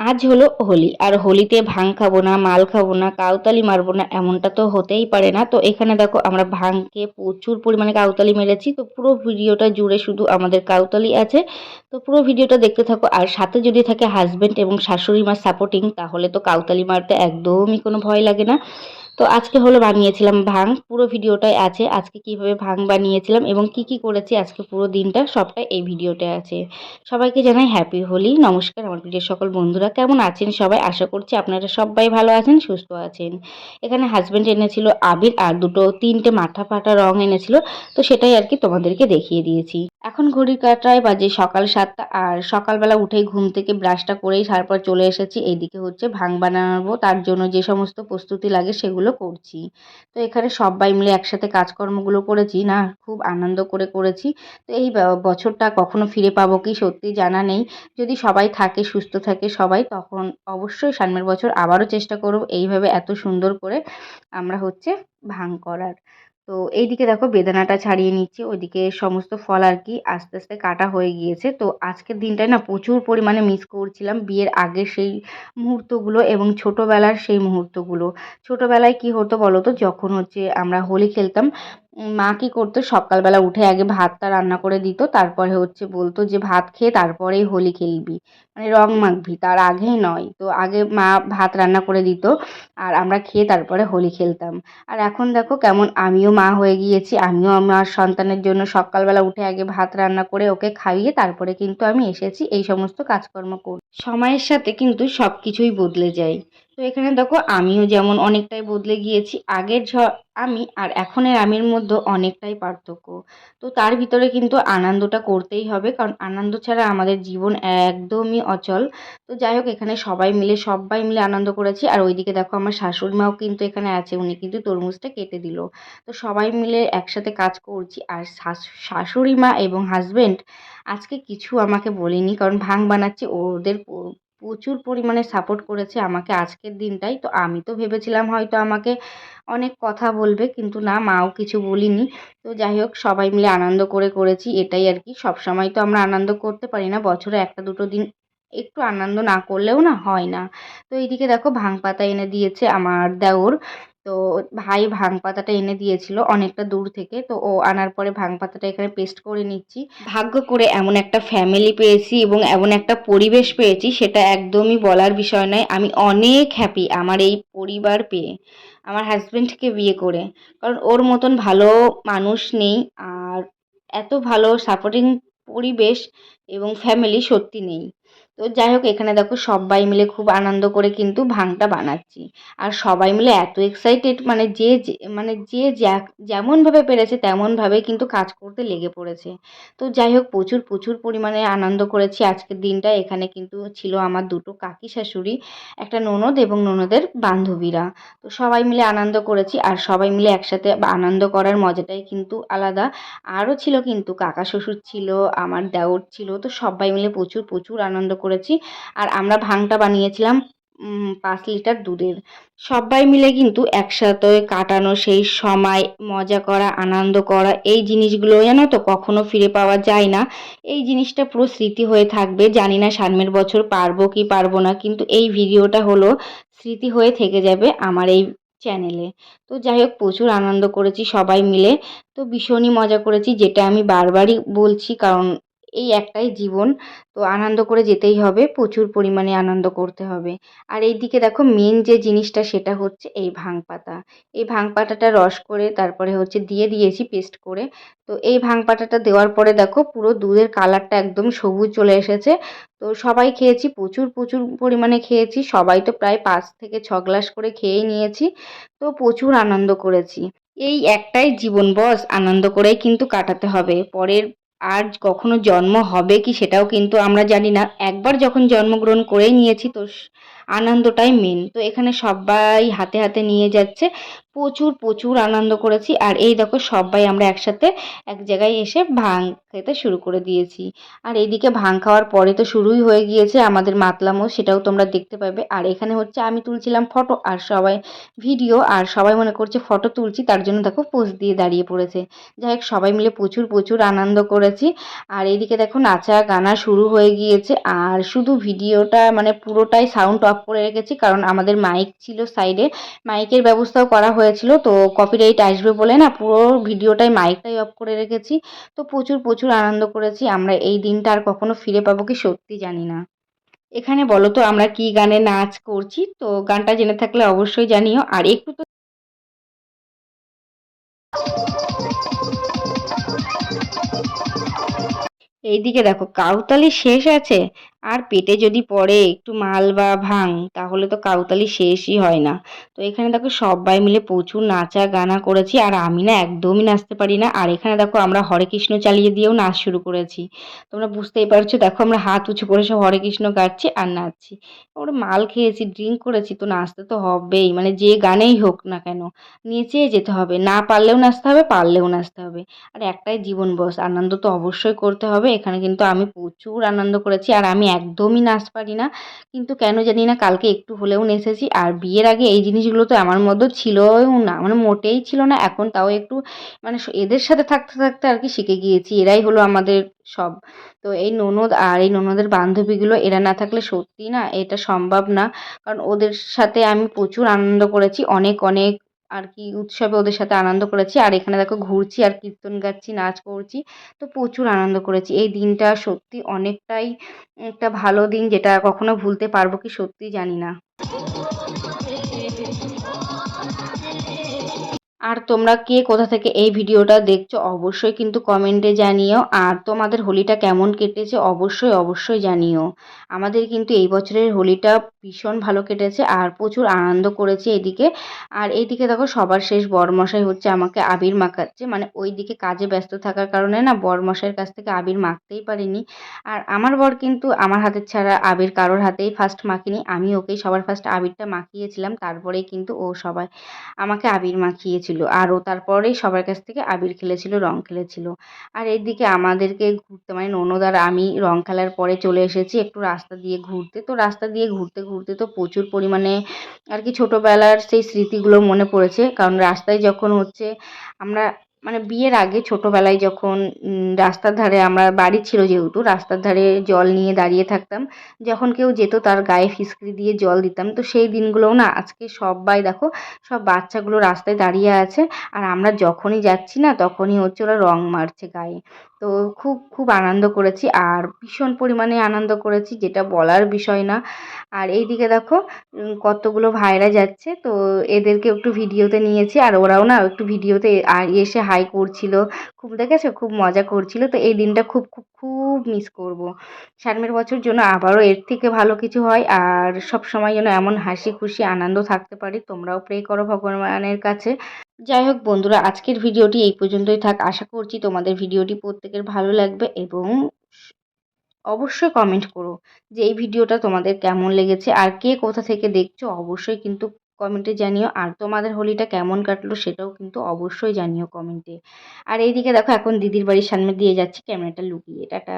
আজ হলো হোলি, আর হোলিতে ভাং খাব না, মাল খাব না, কাউতালি মারবো না, এমনটা তো হতেই পারে না। তো এখানে দেখো আমরা ভাঙকে প্রচুর পরিমাণে কাউতালি মেরেছি, তো পুরো ভিডিওটা জুড়ে শুধু আমাদের কাউতালি আছে। তো পুরো ভিডিওটা দেখতে থাকো, আর সাথে যদি থাকে হাজব্যান্ড এবং শাশুড়ি মার সাপোর্টিং তাহলে তো কাউতালি মারতে একদমই কোনো ভয় লাগে না। তো আজকে হলো বানিয়েছিলাম ভাং, পুরো ভিডিওটাই আছে, আজকে কীভাবে ভাং বানিয়েছিলাম এবং কি কি করেছি আজকে পুরো দিনটা সবটাই এই ভিডিওতে আছে। সবাইকে জানাই হ্যাপি হোলি নমস্কার আমার ভিডিওর সকল বন্ধুরা, কেমন আছেন সবাই? আশা করছি আপনারা সবাই ভালো আছেন, সুস্থ আছেন। এখানে হাজব্যান্ড এনেছিল আবির আর দুটো, তিনটে মাথা ফাটা রং এনেছিল, তো সেটাই আর কি তোমাদেরকে দেখিয়ে দিয়েছি। এখন ঘড়ির কাটায় বাজে সকাল সাতটা আর সকালবেলা উঠেই ঘুম থেকে ব্রাশটা করেই তারপর চলে এসেছি, এইদিকে হচ্ছে ভাং বানাবো, তার জন্য যে সমস্ত প্রস্তুতি লাগে সেগুলো করছি। তো এখানে সবাই মিলে একসাথে কাজকর্মগুলো করেছি, না? খুব আনন্দ করে করেছি। তো এই বছরটা কখনো ফিরে পাবো কি সত্যি জানা নেই। যদি সবাই থাকে, সুস্থ থাকে সবাই, তখন অবশ্যই সামনের বছর আবারও চেষ্টা করব এইভাবে এত সুন্দর করে আমরা হচ্ছে ভাং করার। তো এইদিকে দেখো বেদানাটা ছাড়িয়ে নিচ্ছে, ওইদিকে সমস্ত ফল আর কি আস্তে আস্তে কাটা হয়ে গিয়েছে। তো আজকের দিনটায় না প্রচুর পরিমাণে মিস করছিলাম বিয়ের আগে সেই মুহূর্তগুলো এবং ছোটোবেলার সেই মুহূর্তগুলো। ছোটোবেলায় কি হতো বলো তো, যখন হচ্ছে আমরা হোলি খেলতাম মা কী করতো? সকালবেলা উঠে আগে ভাতটা রান্না করে দিত, তারপরে হচ্ছে বলতো যে, ভাত খেয়ে তারপরেই হোলি খেলবি। মানে রং মাখবি, তার আগেই নয়। তো আগে মা ভাত রান্না করে দিত আর আমরা খেয়ে তারপরে হোলি খেলতাম। আর এখন দেখো কেমন, আমিও মা হয়ে গিয়েছি, আমিও আমার সন্তানের জন্য সকালবেলা উঠে আগে ভাত রান্না করে ওকে খাইয়ে তারপরে কিন্তু আমি এসেছি, এই সমস্ত কাজকর্ম করি সময়ের সাথে কিন্তু সব কিছুই বদলে যায়। তো এখানে দেখো, আমিও যেমন অনেকটাই বদলে গিয়েছি, আগের ঝ, আমি আর এখনের আমির মধ্যে অনেকটাই পার্থক্য। তো তার ভিতরে কিন্তু আনন্দটা করতেই হবে, কারণ আনন্দ ছাড়া আমাদের জীবন একদমই অচল। তো যাই হোক, এখানে সবাই মিলে সবাই মিলে আনন্দ করেছি। আর ওইদিকে দেখো, আমার শাশুড়ি মাও কিন্তু এখানে আছে, উনি কিন্তু তরমুজটা কেটে দিল। তো সবাই মিলে একসাথে কাজ করছি। আর শাশুড়ি মা এবং হাজব্যান্ড আজকে কিছু আমাকে বলেনি, কারণ ভাং বানাচ্ছি ওদের প্রচুর পরিমাণে সাপোর্ট করেছে আমাকে আজকের দিনটাই। তো আমি তো ভেবেছিলাম হয়তো আমাকে অনেক কথা বলবে, কিন্তু না, মাও কিছু বলিনি। তো যাই হোক, সবাই মিলে আনন্দ করে করেছি, এটাই আর কি। সব সময় তো আমরা আনন্দ করতে পারি না, বছরে একটা দুটো দিন একটু আনন্দ না করলেও না হয় না। তো এইদিকে দেখো, ভাঙ পাতা এনে দিয়েছে আমার দেওর। তো ভাই ভাং পাতাটা এনে দিয়েছিল অনেকটা দূর থেকে, তো ও আনার পরে ভাং পাতাটা এখানে পেস্ট করে নিচ্ছি। ভাগ্য করে এমন একটা ফ্যামিলি পেয়েছি এবং এমন একটা পরিবেশ পেয়েছি, সেটা একদমই বলার বিষয় নয়। আমি অনেক হ্যাপি আমার এই পরিবার পেয়ে, আমার হাজব্যান্ডকে বিয়ে করে, কারণ ওর মতন ভালো মানুষ নেই আর এত ভালো সাপোর্টিং পরিবেশ এবং ফ্যামিলি সত্যি নেই। তো যাই হোক এখানে দেখো সবাই মিলে খুব আনন্দ করে কিন্তু ভাংটা বানাচ্ছি। আর সবাই মিলে এত এক্সাইটেড মানে যে মানে যে যেমনভাবে পেরেছে তেমনভাবে কিন্তু কাজ করতে লেগে পড়েছে। তো যাই হোক প্রচুর প্রচুর পরিমাণে আনন্দ করেছি। আজকের দিনটা এখানে কিন্তু ছিল আমার দুটো কাকি শাশুড়ি, একটা ননদ এবং ননদের বান্ধবীরা। তো সবাই মিলে আনন্দ করেছি আর সবাই মিলে একসাথে আনন্দ করার মজাটাই কিন্তু আলাদা। আরও ছিল কিন্তু কাকা শ্বশুর ছিল, আমার দেওর ছিল, তো সবাই মিলে প্রচুর প্রচুর আনন্দ করেছি। আর আমরা ভাংটা বানিয়েছিলাম পাঁচ লিটার দুধের। সবাই মিলে কিন্তু একসাথে কাটানো সেই সময়, মজা করা, আনন্দ করা, এই জিনিসগুলো জানো তো কখনো ফিরে পাওয়া যায় না। এই জিনিসটা পুরো স্মৃতি হয়ে থাকবে। জানি না সামনের বছর পারব কি পারব না, কিন্তু এই ভিডিওটা হলো স্মৃতি হয়ে থেকে যাবে আমার এই চ্যানেলে। তো যাই হোক, প্রচুর আনন্দ করেছি সবাই মিলে। তো ভীষণই মজা করেছি, যেটা আমি বারবারই বলছি, কারণ এই একটাই জীবন। তো আনন্দ করে যেতেই হবে, প্রচুর পরিমাণে আনন্দ করতে হবে। আর এই দিকে দেখো মেন যে জিনিসটা সেটা হচ্ছে এই ভাং পাতা। এই ভাং পাতাটা রস করে তারপরে হচ্ছে দিয়ে দিয়েছি পেস্ট করে। তো এই ভাং পাতাটা দেওয়ার পরে দেখো পুরো দুধের কালারটা একদম সবুজ চলে এসেছে। তো সবাই খেয়েছি, প্রচুর প্রচুর পরিমাণে খেয়েছি। সবাই তো প্রায় পাঁচ থেকে ছ গ্লাস করে খেয়েই নিয়েছি। তো প্রচুর আনন্দ করেছি। এই একটাই জীবন বস আনন্দ করেই কিন্তু কাটাতে হবে। পরের আর কখনো জন্ম হবে কি সেটাও কিন্তু আমরা জানি না। একবার যখন জন্মগ্রহণ করেই নিয়েছি তো আনন্দটাই মেন তো এখানে সবাই হাতে হাতে নিয়ে যাচ্ছে। প্রচুর প্রচুর আনন্দ করেছি। আর এই দেখো সবাই আমরা একসাথে এক জায়গায় এসে ভাং খেতে শুরু করে দিয়েছি। আর এইদিকে ভাং খাওয়ার পরে তো শুরুই হয়ে গিয়েছে আমাদের মাতলামো সেটাও তোমরা দেখতে পাবে। আর এখানে হচ্ছে আমি তুলছিলাম ফটো, আর সবাই ভিডিও, আর সবাই মনে করছে ফটো তুলছি, তার জন্য দেখো পোজ দিয়ে দাঁড়িয়ে পড়েছে। যাই হোক, সবাই মিলে প্রচুর প্রচুর আনন্দ করেছি। আর এইদিকে দেখো নাচা গানা শুরু হয়ে গিয়েছে। আর শুধু ভিডিওটা মানে পুরোটাই সাউন্ড অফ করে রেখেছি, কারণ আমাদের মাইক ছিল সাইডে। মাইকের ব্যবস্থাও করা হয়েছিল, তো কপিরাইট আসবে বলে না পুরো ভিডিওটাই মাইকটাই অফ করে রেখেছি। তো প্রচুর প্রচুর আনন্দ করেছি, আমরা এই দিনটা আর কখনো ফিরে পাবো কি সত্যি জানি না। এখানে বলো তো আমরা কি গানে নাচ করছি, তো গানটা জেনে থাকলে অবশ্যই জানিও। আর একটু তো এইদিকে দেখো, কাউতালি শেষ আছে? আর পেটে যদি পড়ে একটু মাল বা ভাং তাহলে তো কাউতালি শেষই হয় না। তো এখানে দেখো সবাই মিলে প্রচুর নাচা গানা করেছি, আর আমি না একদমই নাচতে পারি না। আর এখানে দেখো আমরা হরে কৃষ্ণ চালিয়ে দিয়েও নাচ শুরু করেছি। তোমরা বুঝতেই পারছ, দেখো আমরা হাত উঁচু করে সব হরে কৃষ্ণ গাচ্ছি আর নাচছি। ওরা মাল খেয়েছি, ড্রিঙ্ক করেছি, তো নাচতে তো হবেই মানে যে গানেই হোক না কেন। নেচে যেতে হবে, না পারলেও নাচতে হবে, পারলেও নাচতে হবে। আর একটাই জীবন বস, আনন্দ তো অবশ্যই করতে হবে। এখানে কিন্তু আমি প্রচুর আনন্দ করেছি, আর আমি একদমই নাচ পারি না। কিন্তু কেন জানি না কালকে একটু হলেও নেচেছি। আর বিয়ের আগে এই জিনিসগুলো তো আমার মধ্যে ছিলও না মানে মোটেই ছিল না। এখন তাও একটু মানে এদের সাথে থাকতে থাকতে আর কি শিখে গিয়েছি। এরাই হলো আমাদের সব। তো এই ননদ আর এই ননদের বান্ধবীগুলো, এরা না থাকলে সত্যি না এটা সম্ভব না। কারণ ওদের সাথে আমি প্রচুর আনন্দ করেছি। অনেক অনেক আর কি উৎসবে ওদের সাথে আনন্দ করেছি। আর এখানে দেখো ঘুরছি আর কীর্তন গাচ্ছি, নাচ করছি। তো প্রচুর আনন্দ করেছি। এই দিনটা সত্যি অনেকটাই একটা ভালো দিন যেটা কখনো ভুলতে পারব কি সত্যি জানি না। আর তোমরা কে কোথা থেকে এই ভিডিওটা দেখছ অবশ্যই কিন্তু কমেন্টে জানিও। আর তোমাদের হোলিটা কেমন কেটেছে অবশ্যই অবশ্যই জানিও। আমাদের কিন্তু এই বছরের হোলিটা ভীষণ ভালো কেটেছে আর প্রচুর আনন্দ করেছে এদিকে। আর এইদিকে দেখো সবার শেষ বরমশাই হচ্ছে আমাকে আবির মাখাচ্ছে। মানে ওই দিকে কাজে ব্যস্ত থাকার কারণে না বরমশাইয়ের কাছ থেকে আবির মাখতেই পারিনি। আর আমার বর কিন্তু আমার হাতের ছাড়া আবির কারোর হাতেই ফার্স্ট মাখিনি। আমি ওকেই সবার ফার্স্ট আবিরটা মাখিয়েছিলাম। তারপরেই কিন্তু ও সবাই আমাকে আবির মাখিয়েছিল। আর আরও তারপরেই সবার কাছ থেকে আবির খেলেছিল, রং খেলেছিল। আর এদিকে আমাদেরকে ঘুরতে মানে ননদ আর আমি রং খেলার পরে চলে এসেছি একটু রাস্তা দিয়ে ঘুরতে। তো রাস্তা দিয়ে ঘুরতে ঘুরতে তো প্রচুর পরিমাণে আর কি ছোটোবেলার সেই স্মৃতিগুলো মনে পড়েছে। কারণ রাস্তায় যখন হচ্ছে আমরা মানে বিয়ের আগে ছোটোবেলায় যখন রাস্তার ধারে আমরা, বাড়ি ছিল যেহেতু, রাস্তার ধারে জল নিয়ে দাঁড়িয়ে থাকতাম, যখন কেউ যেত তার গায়ে ফিসকিরি দিয়ে জল দিতাম, তো সেই দিনগুলোও না আজকে সবাই দেখো, সব বাচ্চাগুলো রাস্তায় দাঁড়িয়ে আছে, আর আমরা যখনই যাচ্ছি না, তখনই হচ্ছে ওরা রং মারছে গায়ে। তো খুব খুব আনন্দ করেছি আর ভীষণ পরিমাণে আনন্দ করেছি, যেটা বলার বিষয় না। আর এই দিকে দেখো কতগুলো ভাইরা যাচ্ছে, তো এদেরকে একটু ভিডিওতে নিয়েছি আর ওরাও না একটু ভিডিওতে এসে হাই করছিল, খুব দেখেছ? খুব মজা করছিল, তো এই দিনটা খুব খুব খুব মিস করব। সামনের বছর জন্য আবারও এর থেকে ভালো কিছু হয় আর সব সময় যেন এমন হাসি খুশি, আনন্দ থাকতে পারি, তোমরাও প্রে করো ভগবানের কাছে। যাই হোক বন্ধুরা, আজকের ভিডিওটি এই পর্যন্তই থাক। আশা করছি তোমাদের ভিডিওটি প্রত্যেকের ভালো লাগবে এবং অবশ্যই কমেন্ট করো যে এই ভিডিওটা তোমাদের কেমন লেগেছে আর কে কোথা থেকে দেখছ অবশ্যই কিন্তু কমেন্টে জানিও। আর তোমাদের হোলিটা কেমন কাটলো সেটাও কিন্তু অবশ্যই জানিও কমেন্টে আর এইদিকে দেখো, এখন দিদির বাড়ির সামনে দিয়ে যাচ্ছি ক্যামেরাটা লুকিয়ে। টাটা।